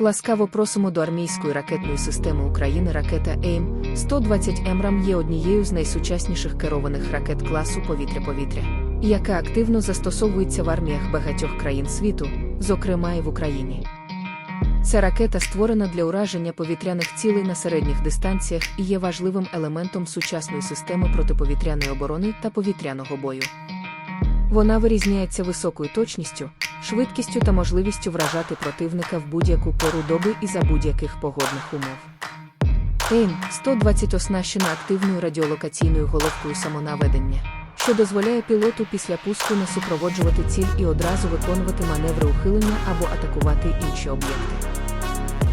Ласкаво просимо до армійської ракетної системи України ракета АІМ 120 МРАМ є однією з найсучасніших керованих ракет класу повітря-повітря, яка активно застосовується в арміях багатьох країн світу, зокрема і в Україні. Ця ракета створена для ураження повітряних цілей на середніх дистанціях і є важливим елементом сучасної системи протиповітряної оборони та повітряного бою. Вона вирізняється високою точністю, швидкістю та можливістю вражати противника в будь-яку пору доби і за будь-яких погодних умов. ЕЙМ 120 оснащена активною радіолокаційною головкою самонаведення, що дозволяє пілоту після пуску не супроводжувати ціль і одразу виконувати маневри ухилення або атакувати інші об'єкти.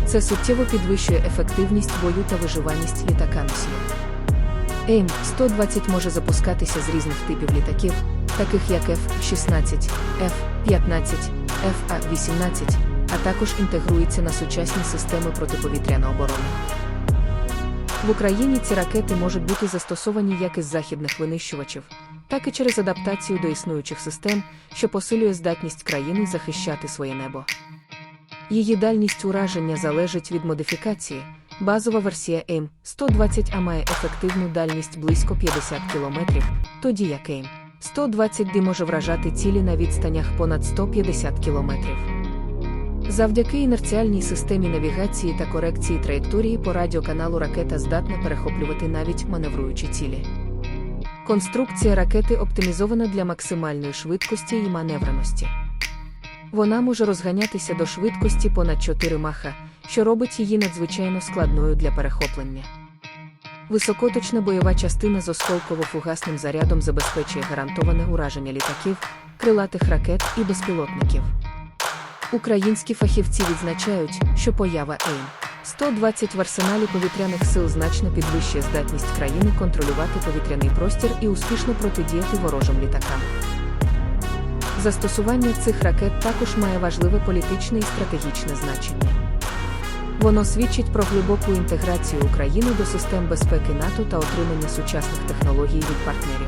Це суттєво підвищує ефективність бою та виживаність літака носія. ЕЙМ 120 може запускатися з різних типів літаків, таких як F-16, F-15, FA-18, а також інтегрується на сучасні системи протиповітряної оборони. В Україні ці ракети можуть бути застосовані як із західних винищувачів, так і через адаптацію до існуючих систем, що посилює здатність країни захищати своє небо. Її дальність ураження залежить від модифікації. Базова версія АIM 120 а має ефективну дальність близько 50 км, тоді як AIM 120 d може вражати цілі на відстанях понад 150 км. Завдяки інерціальній системі навігації та корекції траєкторії по радіоканалу ракета здатна перехоплювати навіть маневруючі цілі. Конструкція ракети оптимізована для максимальної швидкості і маневреності. Вона може розганятися до швидкості понад 4 маха, що робить її надзвичайно складною для перехоплення. Високоточна бойова частина з осколково-фугасним зарядом забезпечує гарантоване ураження літаків, крилатих ракет і безпілотників. Українські фахівці відзначають, що поява ЕЙМ 120 в арсеналі повітряних сил значно підвищує здатність країни контролювати повітряний простір і успішно протидіяти ворожим літакам. Застосування цих ракет також має важливе політичне і стратегічне значення. Воно свідчить про глибоку інтеграцію України до систем безпеки НАТО та отримання сучасних технологій від партнерів.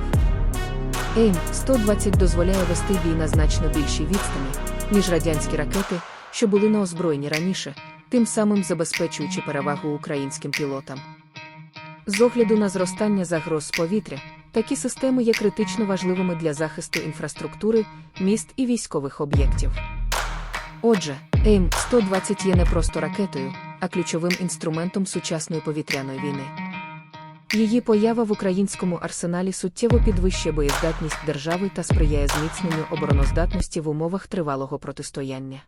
ЕЙМ 120 дозволяє вести бій на значно більшій відстані, ніж радянські ракети, що були на озброєнні раніше, тим самим забезпечуючи перевагу українським пілотам. З огляду на зростання загроз з повітря, такі системи є критично важливими для захисту інфраструктури, міст і військових об'єктів. Отже, aim 120 є не просто ракетою, а ключовим інструментом сучасної повітряної війни. Її поява в українському арсеналі суттєво підвищує боєздатність держави та сприяє зміцненню обороноздатності в умовах тривалого протистояння.